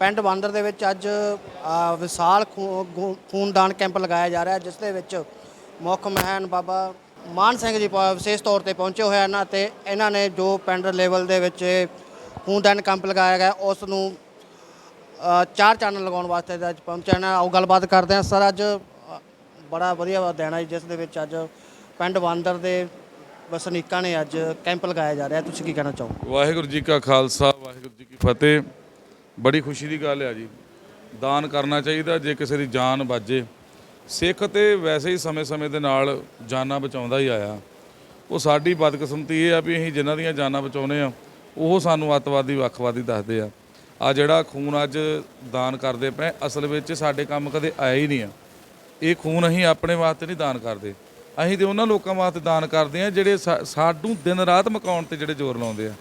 ਪਿੰਡ ਬਾਂਦਰ ਦੇ ਵਿੱਚ ਅੱਜ ਅ, ਵਿਸ਼ਾਲ ਖੂ- ਖੂ- ਖੂਨਦਾਨ ਕੈਂਪ ਲਗਾਇਆ ਜਾ ਰਿਹਾ ਹੈ ਜਿਸ ਦੇ ਵਿੱਚ ਮੁੱਖ ਮਹਿਨ ਬਾਬਾ ਮਾਨ ਸਿੰਘ ਜੀ ਪ- ਵਿਸ਼ੇਸ਼ ਤੌਰ ਤੇ ਪਹੁੰਚੇ ਹੋਏ ਹਨ ਅਤੇ ਇਹਨਾਂ ਨੇ ਜੋ ਪਿੰਡ ਲੈਵਲ ਦੇ ਵਿੱਚ ਇਹ ਖੂਨਦਾਨ ਕੈਂਪ ਲਗਾਇਆ ਗਿਆ ਉਸ ਨੂੰ ਅ, ਚਾਰ ਚਾਨਣ ਲਗਾਉਣ ਵਾਸਤੇ ਅੱਜ ਪਹੁੰਚੇ ਨੇ ਆਓ ਗੱਲਬਾਤ ਕਰਦੇ ਹਾਂ। ਸਰ ਅੱਜ ਅ, ਬੜਾ ਵਧੀਆ ਦਿਨ ਹੈ ਜਿਸ ਦੇ ਵਿੱਚ ਅੱਜ ਪਿੰਡ ਬਾਂਦਰ ਦੇ ਵਸਨੀਕਾਂ ਨੇ ਅੱਜ ਕੈਂਪ ਲਗਾਇਆ ਜਾ ਰਿਹਾ ਤੁਸੀਂ ਕੀ ਕਹਿਣਾ ਚਾਹੋ ਵਾਹਿਗੁਰੂ ਜੀ ਕਾ ਖਾਲਸਾ ਵਾਹਿਗੁਰੂ ਜੀ ਕੀ ਫਤਿਹ। ਬੜੀ ਖੁਸ਼ੀ ਦੀ ਗੱਲ ਆ ਜੀ। ਦਾਨ ਕਰਨਾ ਚਾਹੀਦਾ ਜੇ ਕਿਸੇ ਦੀ ਜਾਨ ਬਾਜੇ ਸਿੱਖ ਤੇ ਵੈਸੇ ਹੀ ਸਮੇਂ-ਸਮੇਂ ਦੇ ਨਾਲ ਜਾਨਾਂ ਬਚਾਉਂਦਾ ਹੀ ਆਇਆ। ਉਹ ਸਾਡੀ ਬਦਕਿਸਮਤੀ ਇਹ ਆ ਵੀ ਅਸੀਂ ਜਿਨ੍ਹਾਂ ਦੀਆਂ ਜਾਨਾਂ ਬਚਾਉਨੇ ਆ ਉਹ ਸਾਨੂੰ ਅੱਤਵਾਦੀ, ਵੱਖਵਾਦੀ ਦੱਸਦੇ ਆ। ਆ ਜਿਹੜਾ ਖੂਨ ਅੱਜ ਦਾਨ ਕਰਦੇ ਪਏ, ਅਸਲ ਵਿੱਚ ਸਾਡੇ ਕੰਮ ਕਦੇ ਆਇਆ ਹੀ ਨਹੀਂ ਆ। ਇਹ ਖੂਨ ਅਸੀਂ ਆਪਣੇ ਵਾਸਤੇ ਨਹੀਂ ਦਾਨ ਕਰਦੇ। ਅਸੀਂ ਤੇ ਉਹਨਾਂ ਲੋਕਾਂ ਵਾਸਤੇ ਦਾਨ ਕਰਦੇ ਆ ਜਿਹੜੇ ਸਾ- ਦਿਨ ਰਾਤ ਮਕਾਉਣ ਤੇ ਜਿਹੜੇ ਜ਼ੋਰ ਲਾਉਂਦੇ ਆ।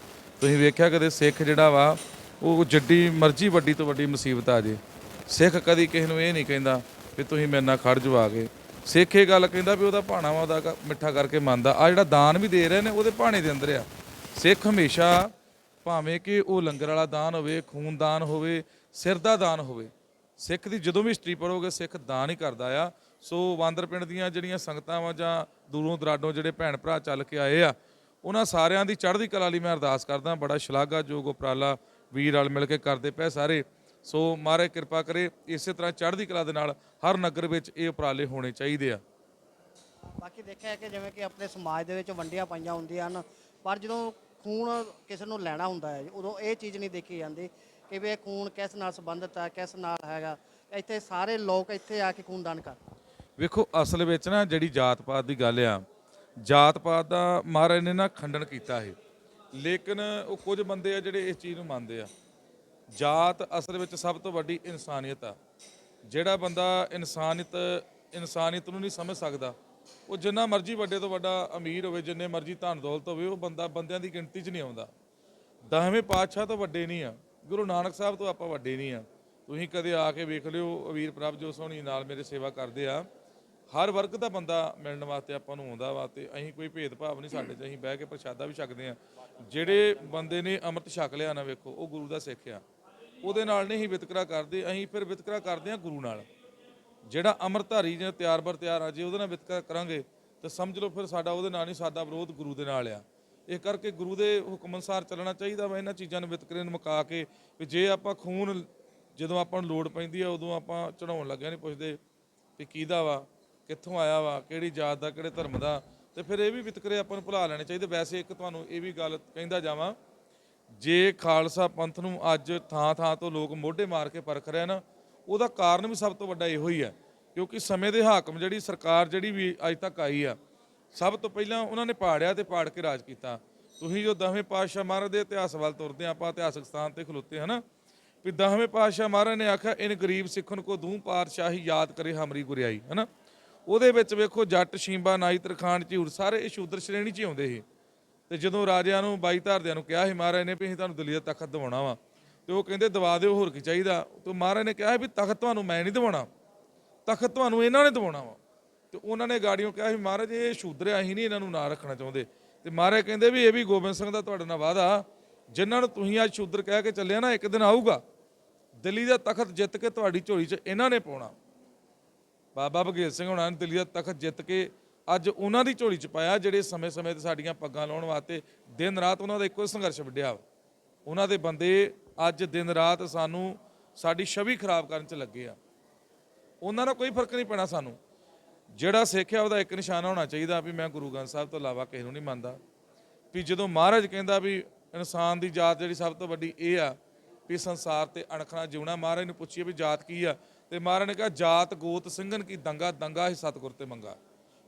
ਤੁਸੀਂ ਵੇਖਿਆ ਕਦੇ ਸਿੱਖ ਜਿਹੜਾ ਵਾ ਉਹ ਜੱਡੀ ਮਰਜ਼ੀ ਵੱਡੀ ਤੋਂ ਵੱਡੀ ਮੁਸੀਬਤ ਆ ਜੇ। ਸਿੱਖ ਕਦੀ ਕਿਸੇ ਨੂੰ ਇਹ ਨਹੀਂ ਕਹਿੰਦਾ ਵੀ ਤੁਸੀਂ ਮੇਰੇ ਨਾਲ ਖੜ ਜਾਓ ਕੇ। ਸਿੱਖ ਇਹ ਗੱਲ ਕਹਿੰਦਾ ਵੀ ਉਹਦਾ ਭਾਣਾ ਵਾ, ਉਹਦਾ ਮਿੱਠਾ ਕਰਕੇ ਮੰਨਦਾ। ਆ ਜਿਹੜਾ ਦਾਨ ਵੀ ਦੇ ਰਹੇ ਨੇ, ਉਹਦੇ ਭਾਣੇ ਦੇ ਅੰਦਰ ਆ। ਸਿੱਖ ਹਮੇਸ਼ਾ ਭਾਵੇਂ ਕਿ ਉਹ ਲੰਗਰ ਵਾਲਾ ਦਾਨ ਹੋਵੇ, ਖੂਨ ਦਾਨ ਹੋਵੇ, ਸਿਰ ਦਾ ਦਾਨ ਹੋਵੇ। ਸਿੱਖ ਦੀ ਜਦੋਂ ਵੀ ਹਿਸਟਰੀ ਪੜੋਗੇ ਸਿੱਖ ਦਾਨ ਹੀ ਕਰਦਾ ਆ। ਸੋ ਬਾਂਦਰ ਪਿੰਡ ਦੀਆਂ ਜਿਹੜੀਆਂ ਸੰਗਤਾਂ ਵਾ ਜਾਂ ਦੂਰੋਂ ਦਰਾਡੋਂ ਜਿਹੜੇ ਭੈਣ ਭਰਾ ਚੱਲ ਕੇ ਆਏ ਆ, ਉਹਨਾਂ ਸਾਰਿਆਂ ਦੀ ਚੜ੍ਹਦੀ ਕਲਾ ਲਈ ਮੈਂ ਅਰਦਾਸ ਕਰਦਾ, ਬੜਾ ਸ਼ਲਾਘਾਯੋਗ ਉਪਰਾਲਾ ਵੀਰ ਰਲ ਮਿਲ ਕੇ ਕਰਦੇ ਪਏ ਸਾਰੇ। ਸੋ ਮਹਾਰਾਜ ਕਿਰਪਾ ਕਰੇ ਇਸੇ ਤਰ੍ਹਾਂ ਚੜ੍ਹਦੀ ਕਲਾ ਦੇ ਨਾਲ ਹਰ ਨਗਰ ਵਿੱਚ ਇਹ ਉਪਰਾਲੇ ਹੋਣੇ ਚਾਹੀਦੇ ਆ। ਬਾਕੀ ਦੇਖਿਆ ਹੈ ਕਿ ਜਿਵੇਂ ਕਿ ਆਪਣੇ ਸਮਾਜ ਦੇ ਵਿੱਚ ਵੰਡੀਆਂ ਪਾਈਆਂ ਹੁੰਦੀਆਂ ਹਨ ਪਰ ਜਦੋਂ ਖੂਨ ਕਿਸੇ ਨੂੰ ਲੈਣਾ ਹੁੰਦਾ ਹੈ ਉਦੋਂ ਇਹ ਚੀਜ਼ ਨਹੀਂ ਦੇਖੀ ਜਾਂਦੀ ਕਿ ਵੀ ਇਹ ਖੂਨ ਕਿਸ ਨਾਲ ਸੰਬੰਧਿਤ ਹੈ ਕਿਸ ਨਾਲ ਹੈਗਾ। ਇੱਥੇ ਸਾਰੇ ਲੋਕ ਇੱਥੇ ਆ ਕੇ ਖੂਨਦਾਨ ਕਰ ਵੇਖੋ ਅਸਲ ਵਿੱਚ ਨਾ ਜਿਹੜੀ ਜਾਤ ਪਾਤ ਦੀ ਗੱਲ ਆ ਜਾਤ ਪਾਤ ਦਾ ਮਹਾਰਾਜ ਨੇ ਨਾ ਖੰਡਨ ਕੀਤਾ ਹੈ ਲੇਕਿਨ ਉਹ ਕੁਝ ਬੰਦੇ ਆ ਜਿਹੜੇ ਇਸ ਚੀਜ਼ ਨੂੰ ਮੰਨਦੇ ਆ। ਜਾਤ ਅਸਲ ਵਿੱਚ ਸਭ ਤੋਂ ਵੱਡੀ ਇਨਸਾਨੀਅਤ ਆ। ਜਿਹੜਾ ਬੰਦਾ ਇਨਸਾਨੀਅਤ ਇਨਸਾਨੀਅਤ ਨੂੰ ਨਹੀਂ ਸਮਝ ਸਕਦਾ, ਉਹ ਜਿੰਨਾ ਮਰਜ਼ੀ ਵੱਡੇ ਤੋਂ ਵੱਡਾ ਅਮੀਰ ਹੋਵੇ, ਜਿੰਨੇ ਮਰਜ਼ੀ ਧਨ ਦੌਲਤ ਹੋਵੇ, ਉਹ ਬੰਦਾ ਬੰਦਿਆਂ ਦੀ ਗਿਣਤੀ 'ਚ ਨਹੀਂ ਆਉਂਦਾ। ਦਸਵੇਂ ਪਾਤਸ਼ਾਹ ਤੋਂ ਵੱਡੇ ਨਹੀਂ ਆ। ਗੁਰੂ ਨਾਨਕ ਸਾਹਿਬ ਤੋਂ ਆਪਾਂ ਵੱਡੇ ਨਹੀਂ ਆ। ਤੁਸੀਂ ਕਦੇ ਆ ਕੇ ਵੇਖ ਲਿਓ, ਅਵੀਰ ਪ੍ਰਭ ਜੋ ਸੋਹਣੀ ਨਾਲ ਮੇਰੇ ਸੇਵਾ ਕਰਦੇ ਆ। ਹਰ ਵਰਗ ਦਾ ਬੰਦਾ ਮਿਲਣ ਵਾਸਤੇ ਆਪਾਂ ਨੂੰ ਆਉਂਦਾ ਵਾ ਤੇ ਅਸੀਂ ਕੋਈ ਭੇਦਭਾਵ ਨਹੀਂ ਸਾਡੇ 'ਚ, ਅਸੀਂ ਬਹਿ ਕੇ ਪ੍ਰਸ਼ਾਦਾ ਵੀ ਛਕਦੇ ਆ ਜਿਹੜੇ ਬੰਦੇ ਨੇ ਅੰਮ੍ਰਿਤ ਛਕ ਲਿਆ ਨਾ ਵੇਖੋ, ਉਹ ਗੁਰੂ ਦਾ ਸਿੱਖ ਆ। ਉਹਦੇ ਨਾਲ ਨਹੀਂ ਅਸੀਂ ਵਿਤਕਰਾ ਕਰਦੇ, ਅਸੀਂ ਫਿਰ ਵਿਤਕਰਾ ਕਰਦੇ ਆ ਗੁਰੂ ਨਾਲ। ਜਿਹੜਾ ਅੰਮ੍ਰਿਤਧਾਰੀ ਜਾਂ ਤਿਆਰ ਬਰ ਤਿਆਰ ਆ, ਜੇ ਉਹਦੇ ਨਾਲ ਵਿਤਕਰਾ ਕਰਾਂਗੇ, ਤਾਂ ਸਮਝ ਲਓ ਫਿਰ ਸਾਡਾ ਉਹਦੇ ਨਾਲ ਨਹੀਂ ਸਾਡਾ ਵਿਰੋਧ ਗੁਰੂ ਦੇ ਨਾਲ ਆ। ਇਹ ਕਰਕੇ ਗੁਰੂ ਦੇ ਹੁਕਮ ਅਨੁਸਾਰ ਚੱਲਣਾ ਚਾਹੀਦਾ ਵਾ, ਇਹਨਾਂ ਚੀਜ਼ਾਂ ਨੂੰ ਵਿਤਕਰੇ ਨੂੰ ਮੁਕਾ ਕੇ, ਵੀ ਜੇ ਆਪਾਂ ਖੂਨ ਜਦੋਂ ਆਪਾਂ ਨੂੰ ਲੋੜ ਪੈਂਦੀ ਆ, ਉਦੋਂ ਆਪਾਂ ਚੜਾਉਣ ਲੱਗਿਆ ਨਹੀਂ ਪੁੱਛਦੇ ਵੀ ਕਿਹਦਾ ਵਾ। ਕਿੱਥੋਂ ਆਇਆ ਵਾ, ਕਿਹੜੀ ਜਾਤ ਦਾ, ਕਿਹੜੇ ਧਰਮ ਦਾ, ਤੇ ਫਿਰ ਇਹ ਵੀ ਵਿਤਕਰੇ ਆਪਾਂ ਨੂੰ ਭੁਲਾ ਲੈਣੇ ਚਾਹੀਦੇ। ਵੈਸੇ ਇੱਕ ਤੁਹਾਨੂੰ ਇਹ ਵੀ ਗੱਲ ਕਹਿੰਦਾ ਜਾਵਾਂ, ਜੇ ਖਾਲਸਾ ਪੰਥ ਨੂੰ ਅੱਜ ਥਾਂ ਥਾਂ ਤੋਂ ਲੋਕ ਮੋਢੇ ਮਾਰ ਕੇ ਪਰਖ ਰਹੇ ਨਾ ਉਹਦਾ ਕਾਰਨ ਵੀ ਸਭ ਤੋਂ ਵੱਡਾ ਇਹੋ ਹੀ ਹੈ, ਕਿਉਂਕਿ ਸਮੇਂ ਦੇ ਹਾਕਮ ਜਿਹੜੀ ਸਰਕਾਰ ਜਿਹੜੀ ਵੀ ਅੱਜ ਤੱਕ ਆਈ ਆ, ਸਭ ਤੋਂ ਪਹਿਲਾਂ ਉਹਨਾਂ ਨੇ ਪਾੜਿਆ ਤੇ ਪਾੜ ਕੇ ਰਾਜ ਕੀਤਾ। ਤੁਸੀਂ ਜੋ ਦਸਵੇਂ ਪਾਤਸ਼ਾਹ ਮਹਾਰਾਜ ਦੇ ਇਤਿਹਾਸ ਵੱਲ ਤੁਰਦੇ ਆ ਆਪਾਂ ਇਤਿਹਾਸਕ ਸਥਾਨ ਤੇ ਖਲੋਤੇ ਹਨਾ ਵੀ ਦਸਵੇਂ ਪਾਤਸ਼ਾਹ ਮਹਾਰਾਜ ਨੇ ਆਖਿਆ, ਇਨ ਗਰੀਬ ਸਿੱਖਨ ਕੋ ਦੂੰ ਪਾਤਸ਼ਾਹੀ, ਯਾਦ ਕਰੇ ਹਮਰੀ ਗੁਰਿਆਈ ਹਨਾ ਉਹਦੇ ਵਿੱਚ ਵੇਖੋ ਜੱਟ ਸ਼ੀਂਬਾ ਨਾਈ ਤਰਖਾਨ ਝੂਰ ਸਾਰੇ ਇਹ ਸ਼ੂਦਰ ਸ਼੍ਰੇਣੀ 'ਚ ਹੀ ਆਉਂਦੇ ਸੀ। ਤੇ ਜਦੋਂ ਰਾਜਿਆਂ ਨੂੰ ਬਾਈ ਧਾਰਦਿਆਂ ਨੂੰ ਕਿਹਾ ਸੀ ਮਹਾਰਾਜ ਨੇ ਵੀ ਅਸੀਂ ਤੁਹਾਨੂੰ ਦਿੱਲੀ ਦਾ ਤਖਤ ਦਿਵਾਉਣਾ ਵਾ। ਤੇ ਉਹ ਕਹਿੰਦੇ ਦਵਾ ਦਿਓ ਹੋਰ ਕੀ ਚਾਹੀਦਾ? ਤੇ ਮਹਾਰਾਜ ਨੇ ਕਿਹਾ ਵੀ ਤਖਤ ਤੁਹਾਨੂੰ ਮੈਂ ਨਹੀਂ ਦਿਵਾਉਣਾ। ਤਖਤ ਤੁਹਾਨੂੰ ਇਹਨਾਂ ਨੇ ਦਿਵਾਉਣਾ ਵਾ। ਤੇ ਉਹਨਾਂ ਨੇ ਗਾੜੀਆਂ ਕਿਹਾ ਸੀ ਮਹਾਰਾਜ ਇਹ ਸ਼ੂਦਰ ਆ, ਅਸੀਂ ਨਹੀਂ ਇਹਨਾਂ ਨੂੰ ਨਾ ਰੱਖਣਾ ਚਾਹੁੰਦੇ। ਤੇ ਮਹਾਰਾਜ ਕਹਿੰਦੇ ਵੀ ਇਹ ਵੀ ਗੋਬਿੰਦ ਸਿੰਘ ਦਾ ਤੁਹਾਡੇ ਨਾਲ ਵਾਅਦਾ ਜਿਨ੍ਹਾਂ ਨੂੰ ਤੁਸੀਂ ਅੱਜ ਸ਼ੂਦਰ ਕਹਿ ਕੇ ਚੱਲਿਆ ਨਾ ਇੱਕ ਦਿਨ ਆਊਗਾ। ਦਿੱਲੀ ਦਾ ਤਖਤ ਜਿੱਤ ਕੇ ਤੁਹਾਡੀ ਝੋਲੀ 'ਚ ਇਹਨਾਂ ਨੇ ਪਾਉਣਾ। ਬਾਬਾ ਬਘੇਲ ਸਿੰਘ ਹੋਣਾ ਨੇ ਦਿੱਲੀ ਦਾ ਤਖਤ ਜਿੱਤ ਕੇ ਅੱਜ ਉਹਨਾਂ ਦੀ ਝੋਲੀ 'ਚ ਪਾਇਆ, ਜਿਹੜੇ ਸਮੇਂ-ਸਮੇਂ ਤੇ ਸਾਡੀਆਂ ਪੱਗਾਂ ਲਾਉਣ ਵਾਸਤੇ ਦਿਨ ਰਾਤ ਉਹਨਾਂ ਦਾ ਇੱਕੋ ਹੀ ਸੰਘਰਸ਼ ਵਿੱਢਿਆ ਵਾ। ਉਹਨਾਂ ਦੇ ਬੰਦੇ ਅੱਜ ਦਿਨ ਰਾਤ ਸਾਨੂੰ ਸਾਡੀ ਛਵੀ ਖਰਾਬ ਕਰਨ 'ਚ ਲੱਗੇ ਆ। ਉਹਨਾਂ ਦਾ ਕੋਈ ਫ਼ਰਕ ਨਹੀਂ ਪੈਣਾ ਸਾਨੂੰ। ਜਿਹੜਾ ਸਿੱਖ ਆ, ਉਹਦਾ ਇੱਕ ਨਿਸ਼ਾਨਾ ਹੋਣਾ ਚਾਹੀਦਾ ਵੀ ਮੈਂ ਗੁਰੂ ਗ੍ਰੰਥ ਸਾਹਿਬ ਤੋਂ ਇਲਾਵਾ ਕਿਸੇ ਨੂੰ ਨਹੀਂ ਮੰਨਦਾ। ਵੀ ਜਦੋਂ ਮਹਾਰਾਜ ਕਹਿੰਦਾ ਵੀ ਇਨਸਾਨ ਦੀ ਜਾਤ ਜਿਹੜੀ ਸਭ ਤੋਂ ਵੱਡੀ ਇਹ ਆ ਵੀ ਸੰਸਾਰ ਤੇ ਅਣਖਣਾ ਜਿਉਣਾ ਮਹਾਰਾਜ ਨੂੰ ਪੁੱਛੀਏ ਵੀ ਜਾਤ ਕੀ ਆ? ਤੇ ਮਹਾਰਾਜ ਨੇ ਕਿਹਾ, ਜਾਤ, ਗੋਤ, ਸਿੰਘਨ ਕੀ ਦੰਗਾ? ਦੰਗਾ ਹੀ ਸਤਿਗੁਰ ਤੇ ਮੰਗਾ।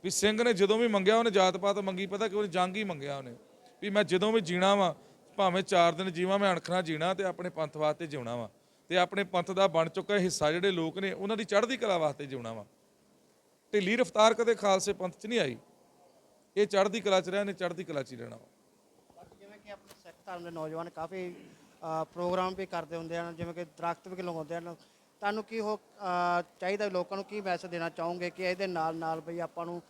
ਵੀ ਸਿੰਘ ਨੇ ਜਦੋਂ ਵੀ ਮੰਗਿਆ, ਉਹਨੇ ਜਾਤ ਪਾਤ ਮੰਗੀ। ਪਤਾ ਕਿ ਉਹਨੇ ਜੰਗ ਹੀ ਮੰਗਿਆ ਉਹਨੇ। ਵੀ ਮੈਂ ਜਦੋਂ ਵੀ ਜੀਣਾ ਵਾ, ਭਾਵੇਂ 4 ਦਿਨ ਜੀਵਾਂ, ਮੈਂ ਅਣਖਣਾ ਜੀਣਾ ਤੇ ਆਪਣੇ ਪੰਥ ਵਾਸਤੇ ਜਿਉਣਾ ਵਾ। ਤੇ ਆਪਣੇ ਪੰਥ ਦਾ ਬਣ ਚੁੱਕਾ ਹਿੱਸਾ ਜਿਹੜੇ ਲੋਕ ਨੇ, ਉਹਨਾਂ ਦੀ ਚੜ੍ਹਦੀ ਕਲਾ ਵਾਸਤੇ ਜਿਉਣਾ ਵਾ। ਢਿੱਲੀ ਰਫਤਾਰ ਕਦੇ ਖਾਲਸੇ ਪੰਥ 'ਚ ਨਹੀਂ ਆਈ। ਇਹ ਚੜ੍ਹਦੀ ਕਲਾ 'ਚ ਰਹਿ ਨੇ ਚੜ੍ਹਦੀ ਕਲਾ 'ਚ ਹੀ ਰਹਿਣਾ ਵਾ। ਜਿਵੇਂ ਕਿ ਆਪਣੇ ਸਿੱਖ ਧਰਮ ਦੇ ਨੌਜਵਾਨ ਕਾਫੀ ਪ੍ਰੋਗਰਾਮ ਵੀ ਕਰਦੇ ਹੁੰਦੇ ਹਨ, ਜਿਵੇਂ ਕਿ ਦਰਖਤ ਵੀ ਲਗਾਉਂਦੇ ਹਨ। ਤੁਹਾਨੂੰ ਕੀ ਹੋ ਚਾਹੀਦਾ ਲੋਕਾਂ ਨੂੰ ਕੀ ਮੈਸੇਜ ਦੇਣਾ ਚਾਹੋਗੇ ਕਿ ਇਹਦੇ ਨਾਲ ਨਾਲ ਬਈ ਆਪਾਂ ਨੂੰ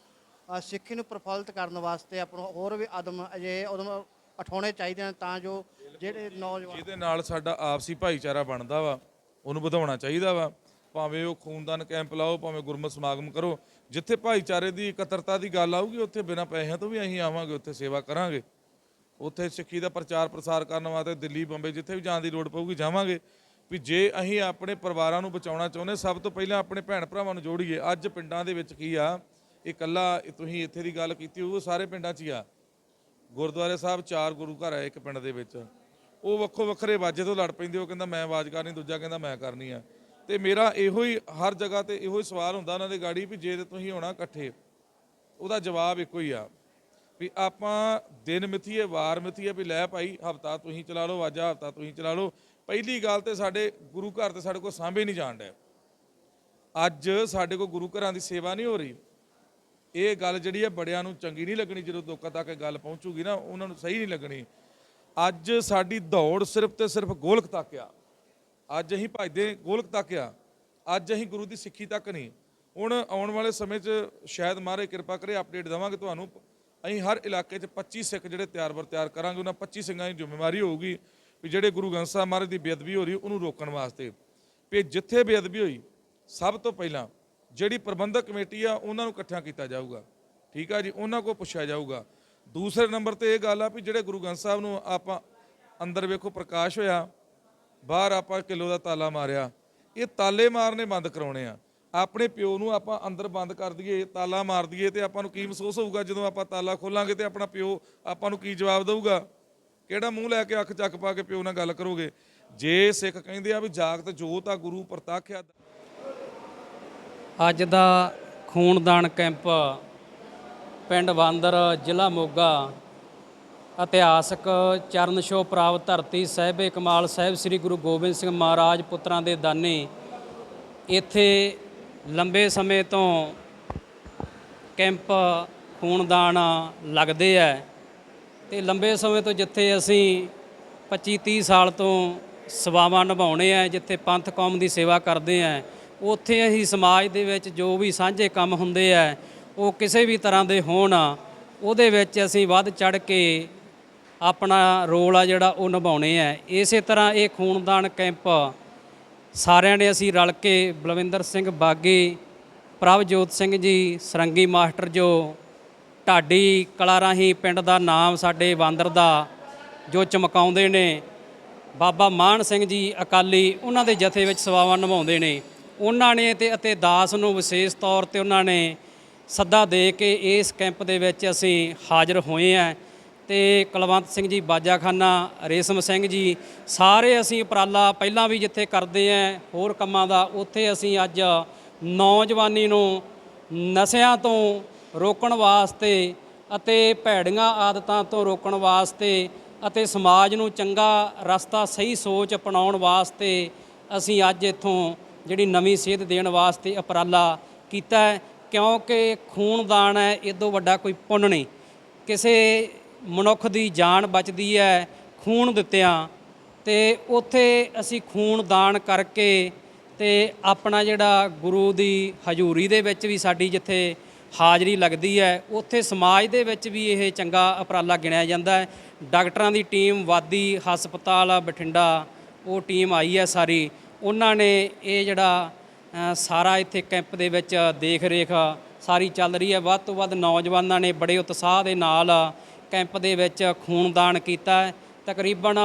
ਸਿੱਖੀ ਨੂੰ ਪ੍ਰਫੁੱਲਤ ਕਰਨ ਵਾਸਤੇ ਆਪਾਂ ਨੂੰ ਹੋਰ ਵੀ ਆਦਮ ਅਜੇ ਉਦਮ ਉਠਾਉਣੇ ਚਾਹੀਦੇ ਹਨ ਤਾਂ ਜੋ ਜਿਹੜੇ ਨੌਜਵਾਨ ਜਿਹਦੇ ਨਾਲ ਸਾਡਾ ਆਪਸੀ ਭਾਈਚਾਰਾ ਬਣਦਾ ਵਾ, ਉਹਨੂੰ ਵਧਾਉਣਾ ਚਾਹੀਦਾ ਵਾ। ਭਾਵੇਂ ਉਹ ਖੂਨਦਾਨ ਕੈਂਪ ਲਾਓ, ਭਾਵੇਂ ਗੁਰਮਤਿ ਸਮਾਗਮ ਕਰੋ, ਜਿੱਥੇ ਭਾਈਚਾਰੇ ਦੀ ਇਕੱਤਰਤਾ ਦੀ ਗੱਲ ਆਊਗੀ, ਉੱਥੇ ਬਿਨਾਂ ਪੈਸਿਆਂ ਤੋਂ ਵੀ ਅਸੀਂ ਆਵਾਂਗੇ, ਉੱਥੇ ਸੇਵਾ ਕਰਾਂਗੇ। ਉੱਥੇ ਸਿੱਖੀ ਦਾ ਪ੍ਰਚਾਰ ਪ੍ਰਸਾਰ ਕਰਨ ਵਾਸਤੇ ਦਿੱਲੀ, ਬੰਬੇ ਜਿੱਥੇ ਵੀ ਜਾਣ ਦੀ ਲੋੜ ਪਊਗੀ ਜਾਵਾਂਗੇ। ਵੀ ਜੇ ਅਸੀਂ ਆਪਣੇ ਪਰਿਵਾਰਾਂ ਨੂੰ ਬਚਾਉਣਾ ਚਾਹੁੰਦੇ, ਸਭ ਤੋਂ ਪਹਿਲਾਂ ਆਪਣੇ ਭੈਣ ਭਰਾਵਾਂ ਨੂੰ ਜੋੜੀਏ। ਅੱਜ ਪਿੰਡਾਂ ਦੇ ਵਿੱਚ ਕੀ ਆ, ਇਹ ਇਕੱਲਾ ਤੁਸੀਂ ਇੱਥੇ ਦੀ ਗੱਲ ਕੀਤੀ ਉਹ ਸਾਰੇ ਪਿੰਡਾਂ 'ਚ ਹੀ ਆ। ਗੁਰਦੁਆਰੇ ਸਾਹਿਬ ਚਾਰ ਗੁਰੂ ਘਰ ਆ ਇੱਕ ਪਿੰਡ ਦੇ ਵਿੱਚ। ਉਹ ਵੱਖੋ ਵੱਖਰੇ ਵਾਜੇ ਤੋਂ ਲੜ ਪੈਂਦੇ, ਉਹ ਕਹਿੰਦਾ ਮੈਂ ਆਵਾਜ਼ ਕਰਨੀ, ਦੂਜਾ ਕਹਿੰਦਾ ਮੈਂ ਕਰਨੀ ਆ। ਤੇ ਮੇਰਾ ਇਹੋ ਹੀ, ਹਰ ਜਗ੍ਹਾ ਤੇ ਇਹੋ ਹੀ ਸਵਾਲ ਹੁੰਦਾ ਉਹਨਾਂ ਦੇ ਗਾੜੀ ਵੀ ਜੇ ਤੁਸੀਂ ਹੋਣਾ ਇਕੱਠੇ, ਉਹਦਾ ਜਵਾਬ ਇੱਕੋ ਹੀ ਆ। ਵੀ ਆਪਾਂ ਦਿਨ ਮਿਥੀਏ, ਵਾਰ ਮਿਥੀਏ ਵੀ ਲੈ ਭਾਈ, ਹਫਤਾ ਤੁਸੀਂ ਚਲਾ ਲਓ ਅੱਜ ਹਫਤਾ ਤੁਸੀਂ ਚਲਾ ਲਓ। ਪਹਿਲੀ ਗੱਲ ਤੇ ਸਾਡੇ ਗੁਰੂ ਘਰ ਤੇ ਸਾਡੇ ਕੋਲ ਸਾਂਭੇ ਨਹੀਂ ਜਾਣ ਡਿਆ। ਅੱਜ ਸਾਡੇ ਕੋਲ ਗੁਰੂ ਘਰਾਂ ਦੀ ਸੇਵਾ ਨਹੀਂ ਹੋ ਰਹੀ। ਇਹ ਗੱਲ ਜਿਹੜੀ ਹੈ ਬੜਿਆਂ ਨੂੰ ਚੰਗੀ ਨਹੀਂ ਲੱਗਣੀ, ਜਦੋਂ ਲੋਕਾਂ ਤੱਕ ਗੱਲ ਪਹੁੰਚੂਗੀ ਨਾ, ਉਹਨਾਂ ਨੂੰ ਸਹੀ ਨਹੀਂ ਲੱਗਣੀ। ਅੱਜ ਸਾਡੀ ਦੌੜ ਸਿਰਫ ਤੇ ਸਿਰਫ ਗੋਲਕ ਤੱਕ ਆ। ਅੱਜ ਅਸੀਂ ਭਜਦੇ ਗੋਲਕ ਤੱਕ ਆ। ਅੱਜ ਅਸੀਂ ਗੁਰੂ ਦੀ ਸਿੱਖੀ ਤੱਕ ਨਹੀਂ। ਹੁਣ ਆਉਣ ਵਾਲੇ ਸਮੇਂ 'ਚ ਸ਼ਾਇਦ ਮਹਾਰਾਜ ਕਿਰਪਾ ਕਰੇ ਅਪਡੇਟ ਦੇਵਾਂਗੇ ਤੁਹਾਨੂੰ। ਅਸੀਂ ਹਰ ਇਲਾਕੇ 'ਚ 25 ਸਿੱਖ ਜਿਹੜੇ ਤਿਆਰ ਬਰ ਤਿਆਰ ਕਰਾਂਗੇ, ਉਹਨਾਂ 25 ਸਿੰਘਾਂ ਦੀ ਜ਼ਿੰਮੇਵਾਰੀ ਹੋਊਗੀ ਵੀ ਜਿਹੜੇ ਗੁਰੂ ਗ੍ਰੰਥ ਸਾਹਿਬ ਮਹਾਰਾਜ ਦੀ ਬੇਅਦਬੀ ਹੋ ਰਹੀ, ਉਹਨੂੰ ਰੋਕਣ ਵਾਸਤੇ। ਵੀ ਜਿੱਥੇ ਬੇਅਦਬੀ ਹੋਈ, ਸਭ ਤੋਂ ਪਹਿਲਾਂ ਜਿਹੜੀ ਪ੍ਰਬੰਧਕ ਕਮੇਟੀ ਆ, ਉਹਨਾਂ ਨੂੰ ਇਕੱਠਿਆਂ ਕੀਤਾ ਜਾਊਗਾ। ਠੀਕ ਆ ਜੀ? ਉਹਨਾਂ ਕੋਲ ਪੁੱਛਿਆ ਜਾਊਗਾ। ਦੂਸਰੇ ਨੰਬਰ ਤੇ ਇਹ ਗੱਲ ਆ ਵੀ ਜਿਹੜੇ ਗੁਰੂ ਗ੍ਰੰਥ ਸਾਹਿਬ ਨੂੰ ਆਪਾਂ ਅੰਦਰ ਵੇਖੋ ਪ੍ਰਕਾਸ਼ ਹੋਇਆ, ਬਾਹਰ ਆਪਾਂ ਕਿਲੋ ਦਾ ਤਾਲਾ ਮਾਰਿਆ, ਇਹ ਤਾਲੇ ਮਾਰਨੇ ਬੰਦ ਕਰਾਉਣੇ ਆ। ਆਪਣੇ ਪਿਓ ਨੂੰ ਆਪਾਂ ਅੰਦਰ ਬੰਦ ਕਰ ਦਈਏ, ਤਾਲਾ ਮਾਰ ਦਈਏ ਤੇ ਆਪਾਂ ਨੂੰ ਕੀ ਮਹਿਸੂਸ ਹੋਊਗਾ ਜਦੋਂ ਆਪਾਂ ਤਾਲਾ ਖੋਲਾਂਗੇ ਤੇ ਆਪਣਾ ਪਿਓ ਆਪਾਂ ਨੂੰ ਕੀ ਜਵਾਬ ਦੇਊਗਾ? ਕਿਹੜਾ ਮੂੰਹ ਲੈ ਕੇ ਅੱਖ ਚੱਕ ਪਾ ਕੇ ਪਿਓ ਨਾਲ ਗੱਲ ਕਰੋਗੇ? ਜੇ ਸਿੱਖ ਕਹਿੰਦੇ ਆ ਵੀ ਜਾਗਤ ਜੋਤ ਆ, ਗੁਰੂ ਪ੍ਰਤੱਖ ਅੱਜ ਦਾ ਖੂਨਦਾਨ ਕੈਂਪ ਪਿੰਡ ਬਾਂਦਰ ਜ਼ਿਲ੍ਹਾ ਮੋਗਾ, ਇਤਿਹਾਸਕ ਚਰਨ ਛੋਹ ਪ੍ਰਾਪਤ ਧਰਤੀ ਸਾਹਿਬੇ ਕਮਾਲ ਸਾਹਿਬ ਸ੍ਰੀ ਗੁਰੂ ਗੋਬਿੰਦ ਸਿੰਘ ਮਹਾਰਾਜ ਪੁੱਤਰਾਂ ਦੇ ਦਾਨੇ ਇੱਥੇ ਲੰਬੇ ਸਮੇਂ ਤੋਂ ਕੈਂਪ, ਖੂਨਦਾਨ ਲੱਗਦੇ ਆ ਤੇ ਲੰਬੇ ਸਮੇਂ ਤੋਂ ਜਿੱਥੇ ਅਸੀਂ 25 30 ਸਾਲ ਤੋਂ ਸੇਵਾਵਾਂ ਨਿਭਾਉਣੇ ਆ, ਜਿੱਥੇ ਪੰਥ ਕੌਮ ਦੀ ਸੇਵਾ ਕਰਦੇ ਆ, ਉੱਥੇ ਅਸੀਂ ਸਮਾਜ ਦੇ ਵਿੱਚ ਜੋ ਵੀ ਸਾਂਝੇ ਕੰਮ ਹੁੰਦੇ ਆ, ਉਹ ਕਿਸੇ ਵੀ ਤਰ੍ਹਾਂ ਦੇ ਹੋਣ, ਉਹਦੇ ਵਿੱਚ ਅਸੀਂ ਵੱਧ ਚੜ ਕੇ ਆਪਣਾ ਰੋਲ ਆ ਜਿਹੜਾ ਉਹ ਨਿਭਾਉਣੇ ਆ। ਇਸੇ ਤਰ੍ਹਾਂ ਇਹ ਖੂਨਦਾਨ ਕੈਂਪ ਸਾਰਿਆਂ ਨੇ ਅਸੀਂ ਰਲ ਕੇ ਬਲਵਿੰਦਰ ਸਿੰਘ ਬਾਗੀ, ਪ੍ਰਭਜੋਤ ਸਿੰਘ ਜੀ, ਸਰੰਗੀ ਮਾਸਟਰ ਜੋ ਢਾਡੀ ਕਲਾ ਰਾਹੀਂ ਪਿੰਡ ਦਾ ਨਾਮ ਸਾਡੇ ਬਾਂਦਰ ਦਾ ਜੋ ਚਮਕਾਉਂਦੇ ਨੇ, ਬਾਬਾ ਮਾਨ ਸਿੰਘ ਜੀ ਅਕਾਲੀ ਉਹਨਾਂ ਦੇ ਜਥੇ ਵਿੱਚ ਸੇਵਾਵਾਂ ਨਿਭਾਉਂਦੇ ਨੇ। ਉਹਨਾਂ ਨੇ ਤੇ ਅਤੇ ਦਾਸ ਨੂੰ ਵਿਸ਼ੇਸ਼ ਤੌਰ ਤੇ ਉਹਨਾਂ ਨੇ ਸੱਦਾ ਦੇ ਕੇ ਇਸ ਕੈਂਪ ਦੇ ਵਿੱਚ ਅਸੀਂ ਹਾਜ਼ਰ ਹੋਏ ਆ ਤੇ ਕੁਲਵੰਤ ਸਿੰਘ ਜੀ, ਬਾਜਾਖਾਨਾ, ਰੇਸ਼ਮ ਸਿੰਘ ਜੀ, ਸਾਰੇ ਅਸੀਂ ਉਪਰਾਲਾ ਪਹਿਲਾਂ ਵੀ ਜਿੱਥੇ ਕਰਦੇ ਆ, ਹੋਰ ਕੰਮਾਂ ਦਾ, ਉੱਥੇ ਅਸੀਂ ਅੱਜ ਨੌਜਵਾਨੀ ਨੂੰ ਨਸ਼ਿਆਂ ਤੋਂ ਰੋਕਣ ਵਾਸਤੇ ਅਤੇ ਭੈੜੀਆਂ ਆਦਤਾਂ ਤੋਂ ਰੋਕਣ ਵਾਸਤੇ ਅਤੇ ਸਮਾਜ ਨੂੰ ਚੰਗਾ ਰਸਤਾ, ਸਹੀ ਸੋਚ ਅਪਣਾਉਣ ਵਾਸਤੇ ਅਸੀਂ ਅੱਜ ਇੱਥੋਂ ਜਿਹੜੀ ਨਵੀਂ ਸੇਧ ਦੇਣ ਵਾਸਤੇ ਉਪਰਾਲਾ ਕੀਤਾ ਹੈ। ਕਿਉਂਕਿ ਖੂਨਦਾਨ ਹੈ ਇਦੋਂ ਵੱਡਾ ਕੋਈ ਪੁੰਨ ਨਹੀਂ। ਕਿਸੇ ਮਨੁੱਖ ਦੀ ਜਾਨ ਬਚਦੀ ਹੈ, ਖੂਨ ਦਿੱਤਿਆਂ। ਤੇ ਉੱਥੇ ਅਸੀਂ ਖੂਨ ਦਾਨ ਕਰਕੇ ਤੇ ਆਪਣਾ ਜਿਹੜਾ ਗੁਰੂ ਦੀ ਹਜ਼ੂਰੀ ਦੇ ਵਿੱਚ ਵੀ ਸਾਡੀ ਜਿੱਥੇ ਹਾਜ਼ਰੀ ਲੱਗਦੀ ਹੈ, ਉੱਥੇ ਸਮਾਜ ਦੇ ਵਿੱਚ ਵੀ ਇਹ ਚੰਗਾ ਉਪਰਾਲਾ ਗਿਣਿਆ ਜਾਂਦਾ ਹੈ। ਡਾਕਟਰਾਂ ਦੀ ਟੀਮ, ਵਾਦੀ, ਹਸਪਤਾਲ, ਬਠਿੰਡਾ, ਉਹ ਟੀਮ ਆਈ ਹੈ ਸਾਰੀ। ਉਹਨਾਂ ਨੇ ਇਹ ਜਿਹੜਾ ਸਾਰਾ ਇੱਥੇ ਕੈਂਪ ਦੇ ਵਿੱਚ ਦੇਖ ਰੇਖ ਸਾਰੀ ਚੱਲ ਰਹੀ ਹੈ। ਵੱਧ ਤੋਂ ਵੱਧ ਨੌਜਵਾਨਾਂ ਨੇ ਬੜੇ ਉਤਸ਼ਾਹ ਦੇ ਨਾਲ ਕੈਂਪ ਦੇ ਵਿੱਚ ਖੂਨਦਾਨ ਕੀਤਾ ਹੈ। ਤਕਰੀਬਨ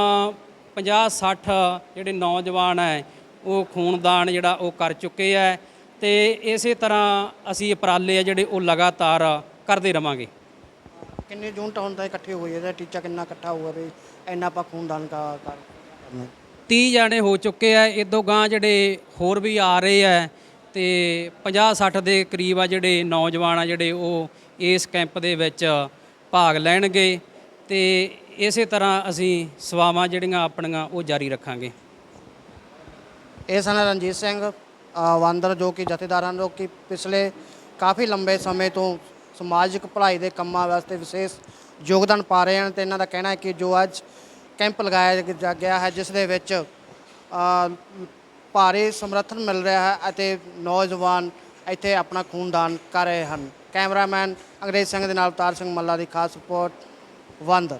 50 60 ਜਿਹੜੇ ਨੌਜਵਾਨ ਹੈ ਉਹ ਖੂਨਦਾਨ ਜਿਹੜਾ ਉਹ ਕਰ ਚੁੱਕੇ ਹੈ ਤੇ ਇਸੇ ਤਰ੍ਹਾਂ ਅਸੀਂ ਉਪਰਾਲੇ ਆ ਜਿਹੜੇ ਉਹ ਲਗਾਤਾਰ ਕਰਦੇ ਰਵਾਂਗੇ। ਕਿੰਨੇ ਯੂਨਿਟ ਹੁਣ ਤਾਂ ਇਕੱਠੇ ਹੋਏ? ਇਹਦਾ ਟੀਚਾ ਕਿੰਨਾ ਇਕੱਠਾ ਹੋਊਗਾ ਵੀ ਇੰਨਾ ਆਪਾਂ ਖੂਨਦਾਨ ਕਾ ਕਰ ਕਰਨਾ? 30 ਜਾਣੇ ਹੋ ਚੁੱਕੇ ਆ ਇਦੋਂ ਗਾਂ ਜਿਹੜੇ ਹੋਰ ਵੀ ਆ ਰਹੇ ਆ ਤੇ 50 60 ਦੇ ਕਰੀਬ ਆ ਜਿਹੜੇ ਨੌਜਵਾਨ ਆ ਜਿਹੜੇ ਉਹ ਇਸ ਕੈਂਪ ਦੇ ਵਿੱਚ ਭਾਗ ਲੈਣਗੇ ਤੇ ਇਸੇ ਤਰ੍ਹਾਂ ਅਸੀਂ ਸੇਵਾਵਾਂ ਜਿਹੜੀਆਂ ਆਪਣੀਆਂ ਉਹ ਜਾਰੀ ਰੱਖਾਂਗੇ। ਇਹ ਸਨ ਰਣਜੀਤ ਸਿੰਘ ਵਾਂਦਰ ਜੋ ਕਿ ਜਥੇਦਾਰਾਂ ਜੋ ਕਿ ਪਿਛਲੇ ਕਾਫੀ ਲੰਬੇ ਸਮੇਂ ਤੋਂ ਸਮਾਜਿਕ ਭਲਾਈ ਦੇ ਕੰਮਾਂ ਵਾਸਤੇ ਵਿਸ਼ੇਸ਼ ਯੋਗਦਾਨ ਪਾ ਰਹੇ ਹਨ ਤੇ ਇਹਨਾਂ ਦਾ ਕਹਿਣਾ ਹੈ ਕਿ ਜੋ ਅੱਜ ਕੈਂਪ ਲਗਾਇਆ ਜਾ- ਗਿਆ ਹੈ, ਜਿਸ ਦੇ ਵਿੱਚ ਭਾਰੀ ਸਮਰਥਨ ਮਿਲ ਰਿਹਾ ਹੈ ਅਤੇ ਨੌਜਵਾਨ ਇੱਥੇ ਆਪਣਾ ਖੂਨਦਾਨ ਕਰ ਰਹੇ ਹਨ। ਕੈਮਰਾਮੈਨ ਅੰਗਰੇਜ਼ ਸਿੰਘ ਦੇ ਨਾਲ ਅਵਤਾਰ ਸਿੰਘ ਮੱਲਾ ਦੀ ਖਾਸ ਰਿਪੋਰਟ ਵਾਂਦਰ।